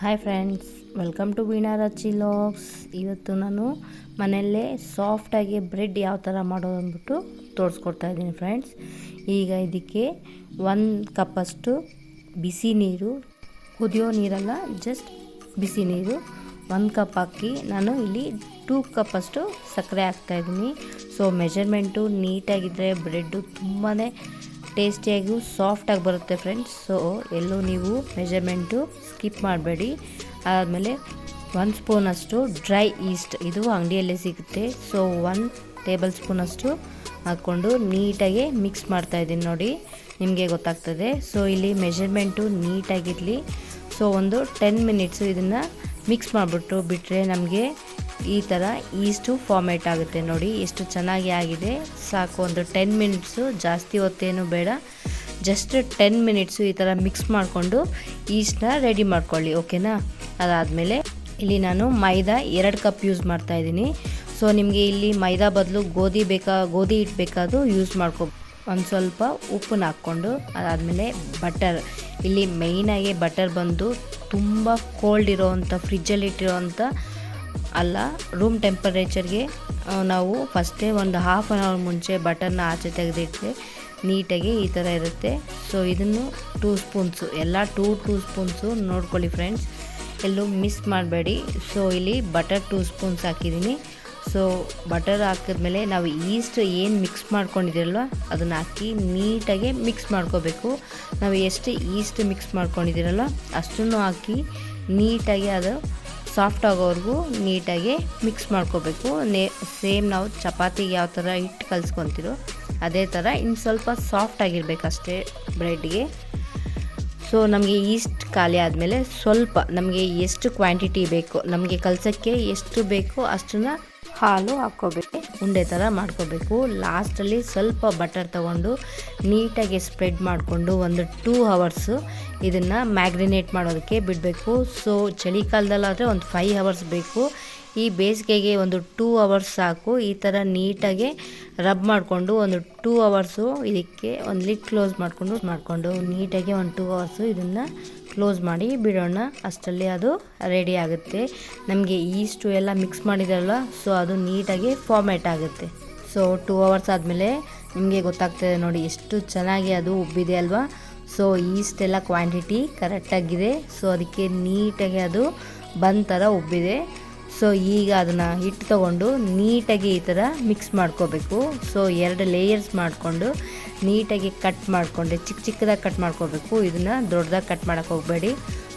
Hi friends welcome to Veena Rachi logs ಇವತ್ತು ನಾನು ಮನೆಯಲ್ಲೇ ಸಾಫ್ಟಾಗಿ ಬ್ರೆಡ್ ಯಾವ ಥರ ಮಾಡೋದು ಅಂದ್ಬಿಟ್ಟು ತೋರಿಸ್ಕೊಡ್ತಾ ಇದ್ದೀನಿ ಫ್ರೆಂಡ್ಸ್ ಈಗ ಇದಕ್ಕೆ ಒಂದು ಕಪ್ಪಷ್ಟು ಬಿಸಿ ನೀರು, ಕುದಿಯೋ ನೀರಲ್ಲ ಜಸ್ಟ್ ಬಿಸಿ ನೀರು ಒಂದು ಕಪ್ ಹಾಕಿ ನಾನು ಇಲ್ಲಿ ಟೂ ಕಪ್ಪಷ್ಟು ಸಕ್ಕರೆ ಹಾಕ್ತಾಯಿದ್ದೀನಿ ಸೊ ಮೆಜರ್ಮೆಂಟು ನೀಟಾಗಿದ್ದರೆ ಬ್ರೆಡ್ಡು ತುಂಬಾ ಟೇಸ್ಟಿಯಾಗಿಯೂ ಸಾಫ್ಟಾಗಿ ಬರುತ್ತೆ ಫ್ರೆಂಡ್ಸ್ ಸೊ ಎಲ್ಲೂ ನೀವು ಮೆಜರ್ಮೆಂಟು ಸ್ಕಿಪ್ ಮಾಡಬೇಡಿ. ಆದಮೇಲೆ ಒಂದು ಸ್ಪೂನಷ್ಟು ಡ್ರೈ ಈಸ್ಟ್ ಇದು ಅಂಗಡಿಯಲ್ಲೇ ಸಿಗುತ್ತೆ. ಸೊ ಒನ್ ಟೇಬಲ್ ಸ್ಪೂನಷ್ಟು ಹಾಕ್ಕೊಂಡು ನೀಟಾಗಿ ಮಿಕ್ಸ್ ಮಾಡ್ತಾ ಇದ್ದೀನಿ ನೋಡಿ. ನಿಮಗೆ ಗೊತ್ತಾಗ್ತದೆ. ಸೊ ಇಲ್ಲಿ ಮೆಜರ್ಮೆಂಟು ನೀಟಾಗಿರಲಿ. ಸೊ ಒಂದು ಟೆನ್ ಮಿನಿಟ್ಸು ಇದನ್ನು ಮಿಕ್ಸ್ ಮಾಡಿಬಿಟ್ಟು ಬಿಟ್ಟರೆ ನಮಗೆ ಈ ಥರ ಈಸ್ಟು ಫಾರ್ಮೇಟ್ ಆಗುತ್ತೆ ನೋಡಿ, ಎಷ್ಟು ಚೆನ್ನಾಗಿ ಆಗಿದೆ. ಸಾಕು, ಒಂದು ಟೆನ್ ಮಿನಿಟ್ಸು ಜಾಸ್ತಿ ಹೊತ್ತೇನು ಬೇಡ. ಜಸ್ಟ್ ಟೆನ್ ಮಿನಿಟ್ಸು ಈ ಥರ ಮಿಕ್ಸ್ ಮಾಡಿಕೊಂಡು ಈಸ್ಟನ್ನ ರೆಡಿ ಮಾಡ್ಕೊಳ್ಳಿ ಓಕೆನಾ ಅದಾದಮೇಲೆ ಇಲ್ಲಿ ನಾನು ಮೈದಾ ಎರಡು ಕಪ್ ಯೂಸ್ ಮಾಡ್ತಾಯಿದ್ದೀನಿ ಸೊ ನಿಮಗೆ ಇಲ್ಲಿ ಮೈದಾ ಬದಲು ಗೋಧಿ ಬೇಕಾ, ಗೋಧಿ ಹಿಟ್ಟು ಬೇಕಾದರೂ ಯೂಸ್ ಮಾಡ್ಕೊ, ಒಂದು ಸ್ವಲ್ಪ ಉಪ್ಪನ್ನ ಹಾಕ್ಕೊಂಡು, ಅದಾದಮೇಲೆ ಬಟರ್ ಇಲ್ಲಿ ಮೇಯ್ನಾಗಿ ಬಟರ್ ಬಂದು ತುಂಬ ಕೋಲ್ಡ್ ಇರೋವಂಥ ಫ್ರಿಜ್ಜಲ್ಲಿ ಇಟ್ಟಿರೋವಂಥ ಅಲ್ಲ ರೂಮ್ ಟೆಂಪರೇಚರ್ಗೆ ನಾವು ಫಸ್ಟೇ ಒಂದು ಹಾಫ್ ಆನ್ ಅವರ್ ಮುಂಚೆ ಬಟರ್ನ ಆಚೆ ತೆಗೆದಿಟ್ಟರೆ ನೀಟಾಗಿ ಈ ಥರ ಇರುತ್ತೆ. ಸೊ ಇದನ್ನು ಟೂ ಸ್ಪೂನ್ಸು ಎಲ್ಲ ಟೂ ಟೂ ಸ್ಪೂನ್ಸು ನೋಡ್ಕೊಳ್ಳಿ ಫ್ರೆಂಡ್ಸ್ ಎಲ್ಲೂ ಮಿಸ್ ಮಾಡಬೇಡಿ. ಸೊ ಇಲ್ಲಿ ಬಟರ್ ಟೂ ಸ್ಪೂನ್ಸ್ ಹಾಕಿದ್ದೀನಿ. ಸೊ ಬಟರ್ ಹಾಕಿದ್ಮೇಲೆ ನಾವು ಈಸ್ಟ್ ಏನು ಮಿಕ್ಸ್ ಮಾಡ್ಕೊಂಡಿದ್ದೀರಲ್ವ, ಅದನ್ನು ಹಾಕಿ ನೀಟಾಗಿ ಮಿಕ್ಸ್ ಮಾಡ್ಕೋಬೇಕು. ನಾವು ಎಷ್ಟು ಈಸ್ಟ್ ಮಿಕ್ಸ್ ಮಾಡ್ಕೊಂಡಿದ್ದೀರಲ್ವ, ಅಷ್ಟನ್ನು ಹಾಕಿ ನೀಟಾಗಿ ಅದು ಸಾಫ್ಟ್ ಆಗೋವರೆಗೂ ನೀಟಾಗಿ ಮಿಕ್ಸ್ ಮಾಡ್ಕೋಬೇಕು. ನೇ, ಸೇಮ್ ನಾವು ಚಪಾತಿಗೆ ಯಾವ ಥರ ಹಿಟ್ಟು ಕಲಿಸ್ಕೊತಿರೋ ಅದೇ ಥರ ಇನ್ನು ಸ್ವಲ್ಪ ಸಾಫ್ಟ್ ಆಗಿರಬೇಕಷ್ಟೇ ಬ್ರೆಡ್ಗೆ. ಸೊ, ನಮಗೆ ಈಸ್ಟ್ ಖಾಲಿ ಆದಮೇಲೆ ಸ್ವಲ್ಪ ನಮಗೆ ಎಷ್ಟು ಕ್ವಾಂಟಿಟಿ ಬೇಕು, ನಮಗೆ ಕಲ್ಸೋಕ್ಕೆ ಎಷ್ಟು ಬೇಕೋ ಅಷ್ಟನ್ನ ಹಾಲು ಹಾಕ್ಕೋಬೇಕು, ಉಂಡೆ ಥರ ಮಾಡ್ಕೋಬೇಕು. ಲಾಸ್ಟಲ್ಲಿ ಸ್ವಲ್ಪ ಬಟರ್ ತೊಗೊಂಡು ನೀಟಾಗಿ ಸ್ಪ್ರೆಡ್ ಮಾಡಿಕೊಂಡು ಒಂದು ಟೂ ಅವರ್ಸು ಇದನ್ನು ಮ್ಯಾಗ್ರಿನೇಟ್ ಮಾಡೋದಕ್ಕೆ ಬಿಡಬೇಕು. ಸೊ, ಚಳಿಗಾಲದಲ್ಲಾದರೆ ಒಂದು ಫೈವ್ ಅವರ್ಸ್ ಬೇಕು. ಈ ಬೇಸಿಗೆಗೆ ಒಂದು ಟೂ ಅವರ್ಸ್ ಸಾಕು. ಈ ಥರ ನೀಟಾಗಿ ರಬ್ ಮಾಡಿಕೊಂಡು ಒಂದು ಟೂ ಅವರ್ಸು ಇದಕ್ಕೆ ಒಂದು ಲಿಡ್ ಕ್ಲೋಸ್ ಮಾಡಿಕೊಂಡು ಮಾಡಿಕೊಂಡು ನೀಟಾಗಿ ಒಂದು ಟೂ ಅವರ್ಸು ಇದನ್ನು ಕ್ಲೋಸ್ ಮಾಡಿ ಬಿಡೋಣ. ಅಷ್ಟರಲ್ಲಿ ಅದು ರೆಡಿ ಆಗುತ್ತೆ. ನಮಗೆ ಈಸ್ಟು ಎಲ್ಲ ಮಿಕ್ಸ್ ಮಾಡಿದಾರಲ್ಲ ಸೊ ಅದು ನೀಟಾಗಿ ಫಾರ್ಮೇಟ್ ಆಗುತ್ತೆ. ಸೊ ಟೂ ಅವರ್ಸ್ ಆದಮೇಲೆ ನಿಮಗೆ ಗೊತ್ತಾಗ್ತದೆ ನೋಡಿ ಎಷ್ಟು ಚೆನ್ನಾಗಿ ಅದು ಉಬ್ಬಿದೆ ಅಲ್ವಾ? ಸೊ ಈಸ್ಟ್ ಎಲ್ಲ ಕ್ವಾಂಟಿಟಿ ಕರೆಕ್ಟಾಗಿದೆ ಸೊ ಅದಕ್ಕೆ ನೀಟಾಗಿ ಅದು ಬಂದ ಥರ ಉಬ್ಬಿದೆ. ಸೊ ಈಗ ಅದನ್ನು ಹಿಟ್ಟು ತೊಗೊಂಡು ನೀಟಾಗಿ ಈ ಥರ ಮಿಕ್ಸ್ ಮಾಡ್ಕೋಬೇಕು. ಸೊ ಎರಡು ಲೇಯರ್ಸ್ ಮಾಡಿಕೊಂಡು ನೀಟಾಗಿ ಕಟ್ ಮಾಡಿಕೊಂಡೆ ಚಿಕ್ಕ ಚಿಕ್ಕದಾಗಿ ಕಟ್ ಮಾಡ್ಕೋಬೇಕು. ಇದನ್ನು ದೊಡ್ಡದಾಗಿ ಕಟ್ ಮಾಡೋಕ್ಕೆ ಹೋಗಬೇಡಿ.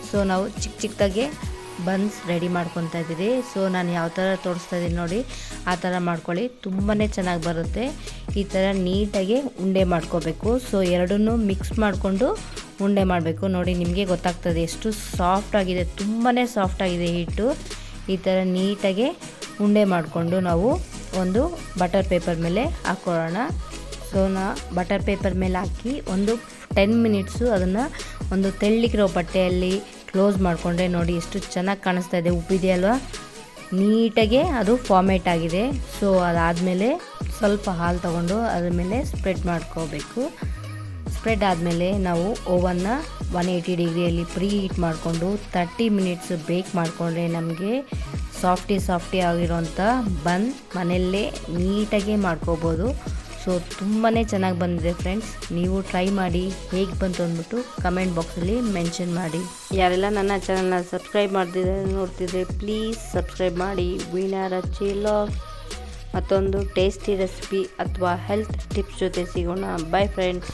ಸೊ ನಾವು ಚಿಕ್ಕ ಚಿಕ್ಕದಾಗೆ ಬನ್ಸ್ ರೆಡಿ ಮಾಡ್ಕೊತಾ ಇದ್ದೀರಿ ಸೊ ನಾನು ಯಾವ ಥರ ತೋರಿಸ್ತಾ ಇದ್ದೀನಿ ನೋಡಿ. ಆ ಥರ ಮಾಡ್ಕೊಳ್ಳಿ. ತುಂಬಾ ಚೆನ್ನಾಗಿ ಬರುತ್ತೆ. ಈ ಥರ ನೀಟಾಗಿ ಉಂಡೆ ಮಾಡ್ಕೋಬೇಕು. ಸೊ ಎರಡನ್ನೂ ಮಿಕ್ಸ್ ಮಾಡಿಕೊಂಡು ಉಂಡೆ ಮಾಡಬೇಕು. ನೋಡಿ, ನಿಮಗೆ ಗೊತ್ತಾಗ್ತದೆ ಎಷ್ಟು ಸಾಫ್ಟ್ ಆಗಿದೆ. ತುಂಬಾ ಸಾಫ್ಟ್ ಆಗಿದೆ ಹಿಟ್ಟು. ಈ ಥರ ನೀಟಾಗಿ ಉಂಡೆ ಮಾಡಿಕೊಂಡು ನಾವು ಒಂದು ಬಟರ್ ಪೇಪರ್ ಮೇಲೆ ಹಾಕ್ಕೊಳ್ಳೋಣ ಸೊ ನಾ ಬಟರ್ ಪೇಪರ್ ಮೇಲೆ ಹಾಕಿ ಒಂದು ಟೆನ್ ಮಿನಿಟ್ಸು ಅದನ್ನು ಒಂದು ತೆಳ್ಳಿಕಿರೋ ಬಟ್ಟೆಯಲ್ಲಿ ಕ್ಲೋಸ್ ಮಾಡಿಕೊಂಡ್ರೆ ನೋಡಿ ಎಷ್ಟು ಚೆನ್ನಾಗಿ ಕಾಣಿಸ್ತಾ ಇದೆ ಉಪ್ಪಿದೆಯಲ್ವಾ ನೀಟಾಗಿ ಅದು ಫಾರ್ಮೇಟ್ ಆಗಿದೆ. ಸೊ ಅದಾದಮೇಲೆ ಸ್ವಲ್ಪ ಹಾಲು ತೊಗೊಂಡು ಅದ್ರ ಮೇಲೆ ಸ್ಪ್ರೆಡ್ ಮಾಡ್ಕೋಬೇಕು. ಸ್ಪ್ರೆಡ್ ಆದಮೇಲೆ ನಾವು ಓವನ್ನ ಒನ್ ಏಯ್ಟಿ ಡಿಗ್ರಿಯಲ್ಲಿ ಪ್ರೀ ಹೀಟ್ ಮಾಡಿಕೊಂಡು ತರ್ಟಿ ಮಿನಿಟ್ಸ್ ಬೇಕ್ ಮಾಡಿಕೊಂಡ್ರೆ ನಮಗೆ ಸಾಫ್ಟಿ ಸಾಫ್ಟಿ ಆಗಿರೋಂಥ ಬನ್ ಮನೆಯಲ್ಲೇ ನೀಟಾಗಿ ಮಾಡ್ಕೋಬೋದು. ಸೊ ತುಂಬಾ ಚೆನ್ನಾಗಿ ಬಂದಿದೆ ಫ್ರೆಂಡ್ಸ್ ನೀವು ಟ್ರೈ ಮಾಡಿ ಹೇಗೆ ಬಂತು ಅಂದ್ಬಿಟ್ಟು ಕಮೆಂಟ್ ಬಾಕ್ಸಲ್ಲಿ ಮೆನ್ಷನ್ ಮಾಡಿ. ಯಾರೆಲ್ಲ ನನ್ನ ಚಾನಲ್ನ ಸಬ್ಸ್ಕ್ರೈಬ್ ಮಾಡ್ತಿದ್ರೆ ನೋಡ್ತಿದ್ರೆ ಪ್ಲೀಸ್ ಸಬ್ಸ್ಕ್ರೈಬ್ ಮಾಡಿ. ವೀಣಾರ ಲಾಗ್ ಮತ್ತೊಂದು ಟೇಸ್ಟಿ ರೆಸಿಪಿ ಅಥವಾ ಹೆಲ್ತ್ ಟಿಪ್ಸ್ ಜೊತೆ ಸಿಗೋಣ. Bye friends